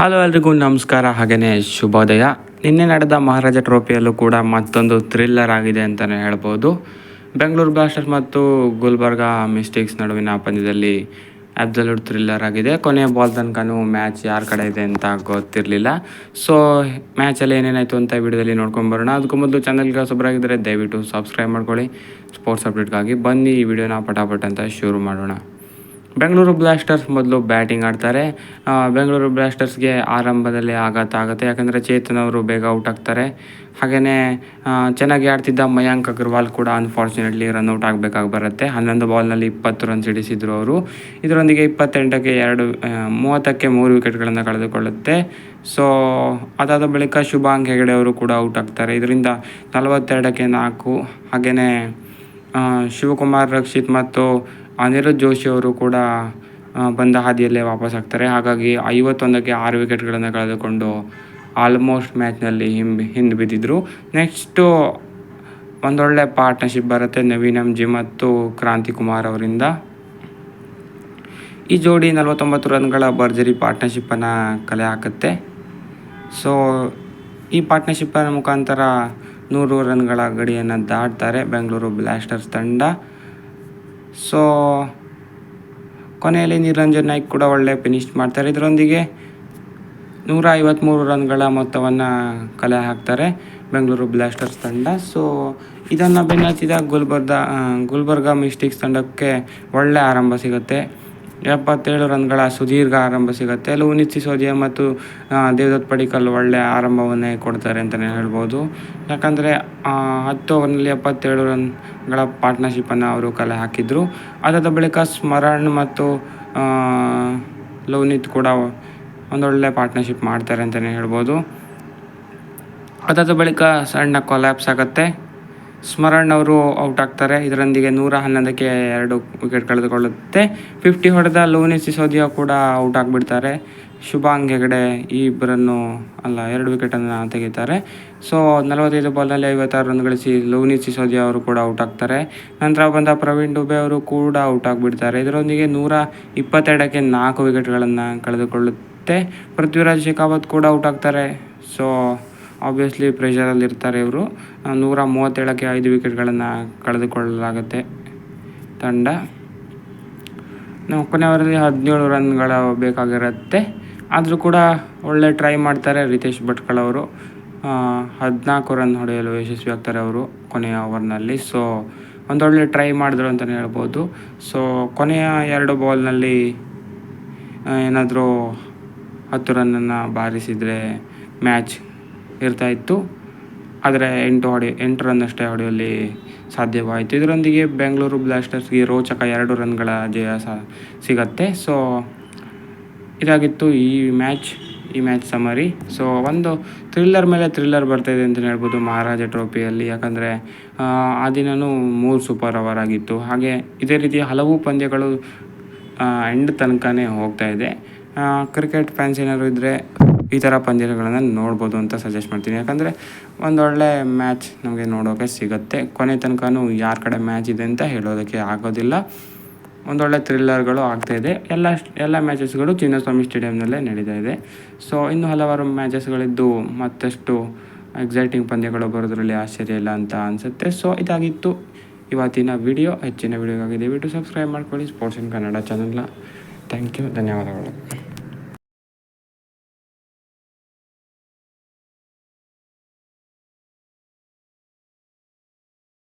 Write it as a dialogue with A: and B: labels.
A: Hello ಎಲ್ರಿಗೂ ನಮಸ್ಕಾರ. ಹಾಗೆಯೇ ಶುಭೋದಯ. ನಿನ್ನೆ ನಡೆದ ಮಹಾರಾಜ ಟ್ರೋಫಿಯಲ್ಲೂ ಕೂಡ ಮತ್ತೊಂದು ಥ್ರಿಲ್ಲರ್ ಆಗಿದೆ ಅಂತಲೇ ಹೇಳ್ಬೋದು. ಬೆಂಗಳೂರು ಬ್ಲಾಸ್ಟರ್ಸ್ ಮತ್ತು ಗುಲ್ಬರ್ಗಾ ಮಿಸ್ಟೇಕ್ಸ್ ನಡುವಿನ ಪಂದ್ಯದಲ್ಲಿ ಅಬ್ಸಲ್ಯೂಟ್ ಥ್ರಿಲ್ಲರ್ ಆಗಿದೆ. ಕೊನೆಯ ಬಾಲ್ ತನಕನೂ ಮ್ಯಾಚ್ ಯಾರ ಕಡೆ ಇದೆ ಅಂತ ಗೊತ್ತಿರಲಿಲ್ಲ. ಸೊ ಮ್ಯಾಚಲ್ಲಿ ಏನೇನಾಯಿತು ಅಂತ ವಿಡಿಯೋದಲ್ಲಿ ನೋಡ್ಕೊಂಡು ಬರೋಣ. ಅದಕ್ಕೂ ಮೊದಲು ಚಾನಲ್ಗೆ ಹೊಸಬರಾಗಿದ್ದರೆ ದಯವಿಟ್ಟು ಸಬ್ಸ್ಕ್ರೈಬ್ ಮಾಡ್ಕೊಳ್ಳಿ. ಸ್ಪೋರ್ಟ್ಸ್ ಅಪ್ಡೇಟ್ಗಾಗಿ ಬನ್ನಿ ಈ ವಿಡಿಯೋನ ಪಟಾಪಟ್ ಅಂತ ಶುರು ಮಾಡೋಣ. ಬೆಂಗಳೂರು ಬ್ಲಾಸ್ಟರ್ಸ್ ಮೊದಲು ಬ್ಯಾಟಿಂಗ್ ಆಡ್ತಾರೆ. ಬೆಂಗಳೂರು ಬ್ಲಾಸ್ಟರ್ಸ್ಗೆ ಆರಂಭದಲ್ಲಿ ಆಘಾತ ಆಗುತ್ತೆ. ಯಾಕಂದರೆ ಚೇತನ್ ಅವರು ಬೇಗ ಔಟ್ ಆಗ್ತಾರೆ. ಹಾಗೆಯೇ ಚೆನ್ನಾಗಿ ಆಡ್ತಿದ್ದ ಮಯಾಂಕ್ ಅಗರ್ವಾಲ್ ಕೂಡ ಅನ್ಫಾರ್ಚುನೇಟ್ಲಿ ರನ್ಔಟ್ ಆಗಬೇಕಾಗಿ ಬರುತ್ತೆ. ಹನ್ನೊಂದು ಬಾಲ್ನಲ್ಲಿ ಇಪ್ಪತ್ತು ರನ್ ಹಿಡಿಸಿದ್ರು ಅವರು. ಇದರೊಂದಿಗೆ ಇಪ್ಪತ್ತೆಂಟಕ್ಕೆ ಎರಡು ಮೂವತ್ತಕ್ಕೆ ಮೂರು ವಿಕೆಟ್ಗಳನ್ನು ಕಳೆದುಕೊಳ್ಳುತ್ತೆ. ಸೊ ಅದಾದ ಬಳಿಕ ಶುಭಾಂಗ್ ಹೆಗಡೆ ಅವರು ಕೂಡ ಔಟ್ ಆಗ್ತಾರೆ. ಇದರಿಂದ ನಲವತ್ತೆರಡಕ್ಕೆ ನಾಲ್ಕು. ಹಾಗೆಯೇ ಶಿವಕುಮಾರ್, ರಕ್ಷಿತ್ ಮತ್ತು ಅನಿರುದ್ಧ್ ಜೋಶಿ ಅವರು ಕೂಡ ಬಂದ ಹಾದಿಯಲ್ಲೇ ವಾಪಸ್ ಆಗ್ತಾರೆ. ಹಾಗಾಗಿ ಐವತ್ತೊಂದಕ್ಕೆ ಆರು ವಿಕೆಟ್ಗಳನ್ನು ಕಳೆದುಕೊಂಡು ಆಲ್ಮೋಸ್ಟ್ ಮ್ಯಾಚ್ನಲ್ಲಿ ಹಿಂಬಿ, ಹಿಂದೆ ಬಿದ್ದಿದ್ದರು ನೆಕ್ಸ್ಟು ಒಂದೊಳ್ಳೆ ಪಾರ್ಟ್ನರ್ಶಿಪ್ ಬರುತ್ತೆ ನವೀನ್ ಎಂ ಜಿ ಮತ್ತು ಕ್ರಾಂತಿ ಕುಮಾರ್ ಅವರಿಂದ. ಈ ಜೋಡಿ ನಲವತ್ತೊಂಬತ್ತು ರನ್ಗಳ ಭರ್ಜರಿ ಪಾರ್ಟ್ನರ್ಶಿಪ್ಪನ್ನು ಕಲೆ ಹಾಕುತ್ತೆ. ಸೊ ಈ ಪಾರ್ಟ್ನರ್ಶಿಪ್ಪನ ಮುಖಾಂತರ ನೂರು ರನ್ಗಳ ಗಡಿಯನ್ನು ದಾಟ್ತಾರೆ ಬೆಂಗಳೂರು ಬ್ಲಾಸ್ಟರ್ಸ್ ತಂಡ. ಸೊ ಕೊನೆಯಲ್ಲಿ ನಿರಂಜನ್ ನಾಯ್ಕ್ ಕೂಡ ಒಳ್ಳೆ ಫಿನಿಶ್ ಮಾಡ್ತಾರೆ. ಇದರೊಂದಿಗೆ ನೂರ ಐವತ್ತ್ಮೂರು ರನ್ಗಳ ಮೊತ್ತವನ್ನು ಕಲೆ ಹಾಕ್ತಾರೆ ಬೆಂಗಳೂರು ಬ್ಲಾಸ್ಟರ್ಸ್ ತಂಡ. ಸೊ ಇದನ್ನು ಬೆನ್ನತ್ತಿದ ಗುಲ್ಬರ್ಗ ಗುಲ್ಬರ್ಗ ಮಿಸ್ಟಿಕ್ಸ್ ತಂಡಕ್ಕೆ ಒಳ್ಳೆ ಆರಂಭ ಸಿಗುತ್ತೆ. ಎಪ್ಪತ್ತೇಳು ರನ್ಗಳ ಸುದೀರ್ಘ ಆರಂಭ ಸಿಗುತ್ತೆ. ಲೂನಿತ್ ಸಿಸೋದಿಯಾ ಮತ್ತು ದೇವದತ್ ಪಡಿಕಲ್ ಒಳ್ಳೆ ಆರಂಭವನ್ನೇ ಕೊಡ್ತಾರೆ ಅಂತಲೇ ಹೇಳ್ಬೋದು. ಯಾಕಂದರೆ ಹತ್ತು ಓವರ್ನಲ್ಲಿ ಎಪ್ಪತ್ತೇಳು ರನ್ಗಳ ಪಾರ್ಟ್ನರ್ಶಿಪ್ಪನ್ನು ಅವರು ಕಲೆ ಹಾಕಿದರು. ಅದಾದ ಬಳಿಕ ಸ್ಮರಣ್ ಮತ್ತು ಲೋನಿತ್ ಕೂಡ ಒಂದೊಳ್ಳೆ ಪಾರ್ಟ್ನರ್ಶಿಪ್ ಮಾಡ್ತಾರೆ ಅಂತಲೇ ಹೇಳ್ಬೋದು. ಅದಾದ ಬಳಿಕ ಸಣ್ಣ ಕೊಲ್ಯಾಪ್ಸ್ ಆಗುತ್ತೆ. ಸ್ಮರಣ್ ಅವರು ಔಟ್ ಆಗ್ತಾರೆ. ಇದರೊಂದಿಗೆ ನೂರ ಹನ್ನೊಂದಕ್ಕೆ ಎರಡು ವಿಕೆಟ್ ಕಳೆದುಕೊಳ್ಳುತ್ತೆ. ಫಿಫ್ಟಿ ಹೊಡೆದ ಲೋನಿ ಸಿಸೋದಿಯಾ ಕೂಡ ಔಟ್ ಆಗಿಬಿಡ್ತಾರೆ. ಶುಭಾಂಗ್ ಹೆಗಡೆ ಈ ಇಬ್ಬರನ್ನು ಅಲ್ಲ, ಎರಡು ವಿಕೆಟನ್ನು ತೆಗಿತಾರೆ. ಸೊ ನಲವತ್ತೈದು ಬಾಲ್ನಲ್ಲಿ ಐವತ್ತಾರು ರನ್ ಗಳಿಸಿ ಲೋನಿ ಸಿಸೋದಿಯಾ ಅವರು ಕೂಡ ಔಟ್ ಆಗ್ತಾರೆ. ನಂತರ ಬಂದ ಪ್ರವೀಣ್ ಡುಬೆ ಅವರು ಕೂಡ ಔಟ್ ಆಗಿಬಿಡ್ತಾರೆ. ಇದರೊಂದಿಗೆ ನೂರ ಇಪ್ಪತ್ತೆರಡಕ್ಕೆ ನಾಲ್ಕು ವಿಕೆಟ್ಗಳನ್ನು ಕಳೆದುಕೊಳ್ಳುತ್ತೆ. ಪೃಥ್ವಿರಾಜ್ ಶೇಖಾವತ್ ಕೂಡ ಔಟ್ ಆಗ್ತಾರೆ. ಸೊ ಆಬ್ವಿಯಸ್ಲಿ ಪ್ರೆಷರಲ್ಲಿ ಇರ್ತಾರೆ ಇವರು. ನೂರ ಮೂವತ್ತೇಳಕ್ಕೆ ಐದು ವಿಕೆಟ್ಗಳನ್ನು ಕಳೆದುಕೊಳ್ಳಲಾಗುತ್ತೆ ತಂಡ. ನಾವು ಕೊನೆಯವರಲ್ಲಿ ಹದಿನೇಳು ರನ್ಗಳ ಬೇಕಾಗಿರುತ್ತೆ. ಆದರೂ ಕೂಡ ಒಳ್ಳೆ ಟ್ರೈ ಮಾಡ್ತಾರೆ ರಿತೇಶ್ ಭಟ್ಕಳವರು ಹದಿನಾಲ್ಕು ರನ್ ಹೊಡೆಯಲು ಯಶಸ್ವಿ ಆಗ್ತಾರೆ ಅವರು ಕೊನೆಯ ಓವರ್ನಲ್ಲಿ ಸೊ ಒಂದೊಳ್ಳೆ ಟ್ರೈ ಮಾಡಿದ್ರು ಅಂತಲೇ ಹೇಳ್ಬೋದು. ಸೊ ಕೊನೆಯ ಎರಡು ಬಾಲ್ನಲ್ಲಿ ಏನಾದರೂ ಹತ್ತು ರನ್ನನ್ನು ಬಾರಿಸಿದರೆ ಮ್ಯಾಚ್ ಇರ್ತಾಯಿತ್ತು ಆದರೆ ಎಂಟು ಹೊಡೆ ಎಂಟು ರನ್ ಅಷ್ಟೇ ಹೊಡೆಯುವಲ್ಲಿ ಸಾಧ್ಯವಾಯಿತು. ಇದರೊಂದಿಗೆ ಬೆಂಗಳೂರು ಬ್ಲಾಸ್ಟರ್ಸ್ಗೆ ರೋಚಕ ಎರಡು ರನ್ಗಳ ಜಯ ಸಹ ಸಿಗತ್ತೆ. ಸೊ ಇದಾಗಿತ್ತು ಈ ಮ್ಯಾಚ್ ಈ ಮ್ಯಾಚ್ ಸಮರಿ ಸೊ ಒಂದು ಥ್ರಿಲ್ಲರ್ ಮೇಲೆ ಥ್ರಿಲ್ಲರ್ ಬರ್ತಾಯಿದೆ ಅಂತಲೇ ಹೇಳ್ಬೋದು ಮಹಾರಾಜ ಟ್ರೋಫಿಯಲ್ಲಿ ಯಾಕಂದರೆ, ಆ ದಿನವೂ ಮೂರು ಸೂಪರ್ ಅವರ್ ಆಗಿತ್ತು. ಹಾಗೆ ಇದೇ ರೀತಿ ಹಲವು ಪಂದ್ಯಗಳು ಎಂಡ್ ತನಕನೇ ಇದೆ. ಕ್ರಿಕೆಟ್ ಫ್ಯಾನ್ಸ್ ಏನಾದ್ರು ಇದ್ದರೆ ಈ ಥರ ಪಂದ್ಯಗಳನ್ನು ನೋಡ್ಬೋದು ಅಂತ ಸಜೆಸ್ಟ್ ಮಾಡ್ತೀನಿ. ಯಾಕಂದರೆ ಒಂದೊಳ್ಳೆ ಮ್ಯಾಚ್ ನಮಗೆ ನೋಡೋಕ್ಕೆ ಸಿಗುತ್ತೆ. ಕೊನೆ ತನಕನೂ ಯಾರ ಕಡೆ ಮ್ಯಾಚ್ ಇದೆ ಅಂತ ಹೇಳೋದಕ್ಕೆ ಆಗೋದಿಲ್ಲ. ಒಂದೊಳ್ಳೆ ಥ್ರಿಲ್ಲರ್ಗಳು ಆಗ್ತಾಯಿದೆ ಎಲ್ಲ ಎಲ್ಲ ಮ್ಯಾಚಸ್ಗಳು ಚಿನ್ನಸ್ವಾಮಿ ಸ್ಟೇಡಿಯಂನಲ್ಲೇ ನಡೀತಾ ಇದೆ. ಸೊ ಇನ್ನು ಹಲವಾರು ಮ್ಯಾಚಸ್ಗಳಿದ್ದು ಮತ್ತಷ್ಟು ಎಕ್ಸೈಟಿಂಗ್ ಪಂದ್ಯಗಳು ಬರೋದ್ರಲ್ಲಿ ಆಶ್ಚರ್ಯ ಇಲ್ಲ ಅಂತ ಅನಿಸುತ್ತೆ. ಸೊ ಇದಾಗಿತ್ತು ಇವತ್ತಿನ ವಿಡಿಯೋ ಹೆಚ್ಚಿನ ವಿಡಿಯೋಗಾಗಿ ದಯವಿಟ್ಟು ಸಬ್ಸ್ಕ್ರೈಬ್ ಮಾಡ್ಕೊಳ್ಳಿ. ಸ್ಪೋರ್ಟ್ಸ್ ಇನ್ ಕನ್ನಡ ಚಾನಲ್ನ താങ്ക് യു ധന്യവാദങ്ങൾ